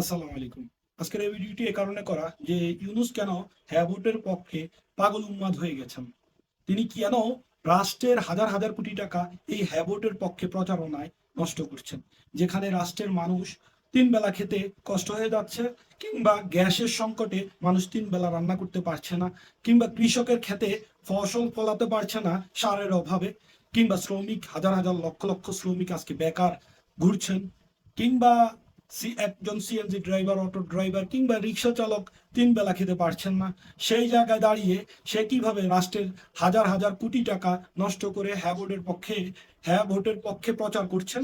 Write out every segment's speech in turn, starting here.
আসসালামু আলাইকুম। আজকের এই ভিডিওটি এ কারণে করা যে ইউনুস কেন হ্যাভোটের পক্ষে পাগল উন্মাদ হয়ে গেছেন? তিনি কেন রাষ্ট্রের হাজার হাজার কোটি টাকা এই হ্যাভোটের পক্ষে প্রচারণায় নষ্ট করছেন? যেখানে রাষ্ট্রের মানুষ তিন বেলা খেতে কষ্ট হয়ে যাচ্ছে, কিংবা গ্যাসের সংকটে মানুষ তিন বেলা রান্না করতে পারছে না, কিংবা কৃষকের খেতে ফসল ফলাতে পারছে না সারের অভাবে, কিংবা শ্রমিক, হাজার হাজার লক্ষ লক্ষ শ্রমিক আজকে বেকার, ঘুরছেন, কিংবা সি একজন সিএনজি ড্রাইভার অটো ড্রাইভার কিংবা রিক্সা চালক তিন বেলা খেতে পারছেন না। সেই জায়গায় দাঁড়িয়ে সে কীভাবে রাষ্ট্রের হাজার হাজার কোটি টাকা নষ্ট করে হ্যাঁ ভোটের পক্ষে হ্যাঁ ভোটের পক্ষে প্রচার করছেন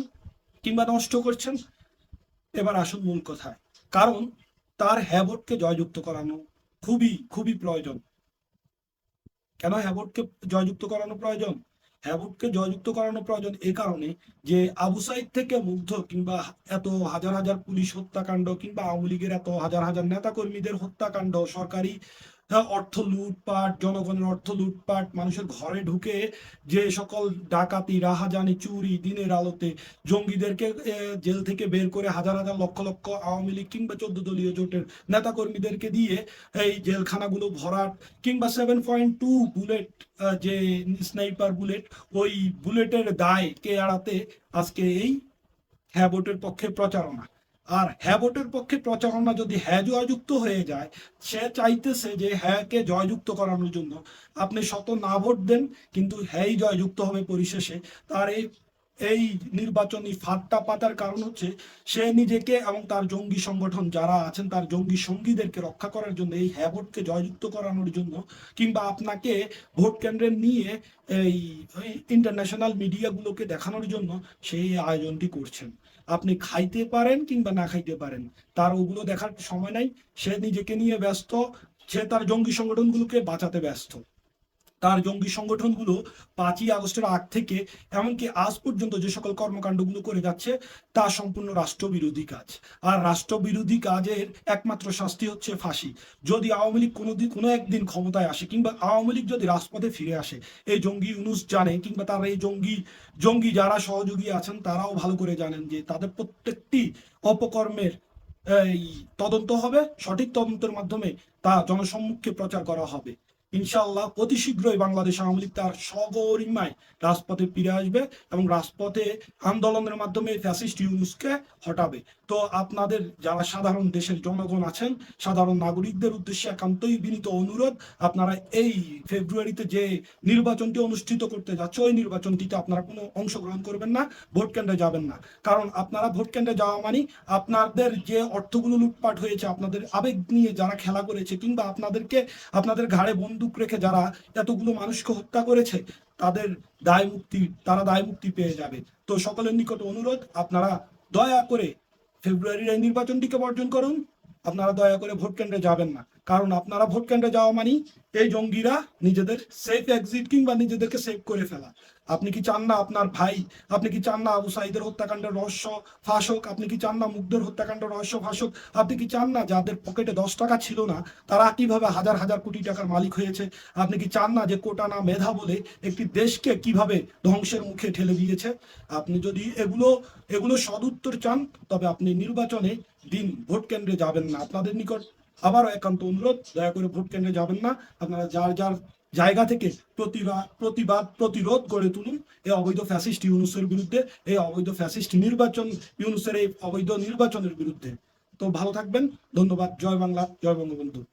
কিংবা নষ্ট করছেন? এবার আসুন মূল কথায়। কারণ তার হ্যাঁ ভোটকে জয়যুক্ত করানো খুবই খুবই প্রয়োজন। কেন হ্যাঁ ভোটকে জয়যুক্ত করানো প্রয়োজন? হ্যাভোটকে জয়যুক্ত করানো প্রয়োজন এ কারণে যে আবু সাইদ থেকে মুগ্ধ কিংবা এত হাজার হাজার পুলিশ হত্যাকাণ্ড কিংবা আওয়ামী লীগের এত হাজার হাজার নেতা কর্মীদের হত্যাকাণ্ড সরকারি অর্থ লুটপাট, জনগণের অর্থ লুটপাট, মানুষের ঘরে ঢুকে যে সকল ডাকাতি, রাহাজানি, চুরি, দিনের আলোতে জঙ্গিদেরকে জেল থেকে বের করে হাজার হাজার লক্ষ লক্ষ আওয়ামী লীগ কিংবা চোদ্দ দলীয় জোটের নেতা কর্মীদেরকে দিয়ে এই জেলখানাগুলো ভরাট কিংবা সেভেন পয়েন্ট টু বুলেট যে স্নাইপার বুলেট ওই বুলেটের দায়কে এড়াতে আজকে এই হ্যাঁ ভোটের পক্ষে প্রচারণা। আর হ্যাঁ ভোটের পক্ষে প্রচারণা যদি হ্যাঁ জয়যুক্ত হয়ে যায়, সে চাইতেছে যে হ্যাঁকে জয়যুক্ত করানোর জন্য। আপনি শত না ভোট দেন, কিন্তু হ্যাঁই জয়যুক্ত হবে পরিশেষে। তার এই এই নির্বাচনী ফাটটা পাতার কারণ হচ্ছে, সে নিজেকে এবং তার জঙ্গি সংগঠন যারা আছেন, তার জঙ্গি সঙ্গীদেরকে রক্ষা করার জন্য, এই হ্যাঁ ভোটকে জয়যুক্ত করানোর জন্য কিংবা আপনাকে ভোট কেন্দ্রে নিয়ে এই ইন্টারন্যাশনাল মিডিয়াগুলোকে দেখানোর জন্য সেই আয়োজনটি করছেন। আপনি খাইতে পারেন কিংবা না খাইতে পারেন। তার ওগুলো দেখার সময় নাই। সে নিজেকে নিয়ে ব্যস্ত, সে তার জঙ্গি সংগঠনগুলোকে বাঁচাতে ব্যস্ত। তার জঙ্গি সংগঠনগুলো পাঁচই আগস্টের আগ থেকে, এমনকি আজ পর্যন্ত যে সকল কর্মকাণ্ডগুলো করে যাচ্ছে, তা সম্পূর্ণ রাষ্ট্রবিরোধী কাজ। আর রাষ্ট্রবিরোধী কাজের একমাত্র শাস্তি হচ্ছে ফাঁসি। যদি আওয়ামী লীগ কোনোদিন কোনো একদিন ক্ষমতায় আসে, কিংবা আওয়ামী লীগ যদি রাজপথে ফিরে আসে, এই জঙ্গি ইউনুস জানে, কিংবা তার এই জঙ্গি জঙ্গি যারা সহযোগী আছেন, তারাও ভালো করে জানেন যে তাদের প্রত্যেকটি অপকর্মের তদন্ত হবে, সঠিক তদন্তের মাধ্যমে তা জনসম্মুখে প্রচার করা হবে। ইনশাআল্লাহ অতি শীঘ্রই বাংলাদেশ আওয়ামী লীগ তার সগরিমায় রাজপথে ফিরে আসবে এবং রাজপথে আন্দোলনের মাধ্যমে ফ্যাসিস্ট ইউনুসকে হটাবে। তো আপনাদের যারা সাধারণ দেশের জনগণ আছেন, সাধারণ নাগরিকদের উদ্দেশ্যে একান্তই বিনীত অনুরোধ, আপনারা এই ফেব্রুয়ারিতে যে নির্বাচনটি অনুষ্ঠিত করতে যাচ্ছে, ওই নির্বাচনটিতে আপনারা কোনো অংশগ্রহণ করবেন না, ভোট কেন্দ্রে যাবেন না। কারণ আপনারা ভোট কেন্দ্রে যাওয়া মানে আপনাদের যে অর্থগুলো লুটপাট হয়েছে, আপনাদের আবেগ নিয়ে যারা খেলা করেছে কিংবা আপনাদেরকে, আপনাদের ঘাড়ে বন্দুক রেখে যারা এতগুলো মানুষকে হত্যা করেছে, তাদের দায় মুক্তি, তারা দায় মুক্তি পেয়ে যাবে। তো সকলের নিকট অনুরোধ, আপনারা দয়া করে ফেব্রুয়ারির এই নির্বাচনটিকে বর্জন করুন। আপনারা দয়া করে ভোট কেন্দ্রে যাবেন না। কারণ আপনারা ভোট কেন্দ্রে যাওয়া মানে এই জঙ্গিরা নিজেদের সেফ এক্সিট কিংবা নিজেদেরকে সেভ করে ফেলা। আপনি কি চান না আপনার ভাই? আপনি কি চান না আবু সাইদের হত্যাকাণ্ডের রহস্য ফাঁসক আপনি কি চান না মুগ্ধের হত্যাকাণ্ডের রহস্য ফাঁসক আপনি কি চান না যাদের পকেটে দশ টাকা ছিল না, তারা কীভাবে হাজার হাজার কোটি টাকার মালিক হয়েছে? আপনি কি চান না যে কোটা না মেধা বলে একটি দেশকে কীভাবে ধ্বংসের মুখে ঠেলে দিয়েছে? আপনি যদি এগুলো এগুলো সদুত্তর চান, তবে আপনি নির্বাচনে দিন ভোট কেন্দ্রে যাবেন না। আপনাদের নিকট আবারও একান্ত অনুরোধ, দয়া করে ভোট কেন্দ্রে যাবেন না। আপনারা যার যার জায়গা থেকে প্রতিবাদ প্রতিবাদ, প্রতিরোধ গড়ে তুলুন। এই অবৈধ ফ্যাসিস্ট ইউনুসের বিরুদ্ধে, এই অবৈধ ফ্যাসিস্ট নির্বাচন, ইউনুসের এই অবৈধ নির্বাচনের বিরুদ্ধে। তো ভালো থাকবেন। ধন্যবাদ। জয় বাংলা, জয় বঙ্গবন্ধু।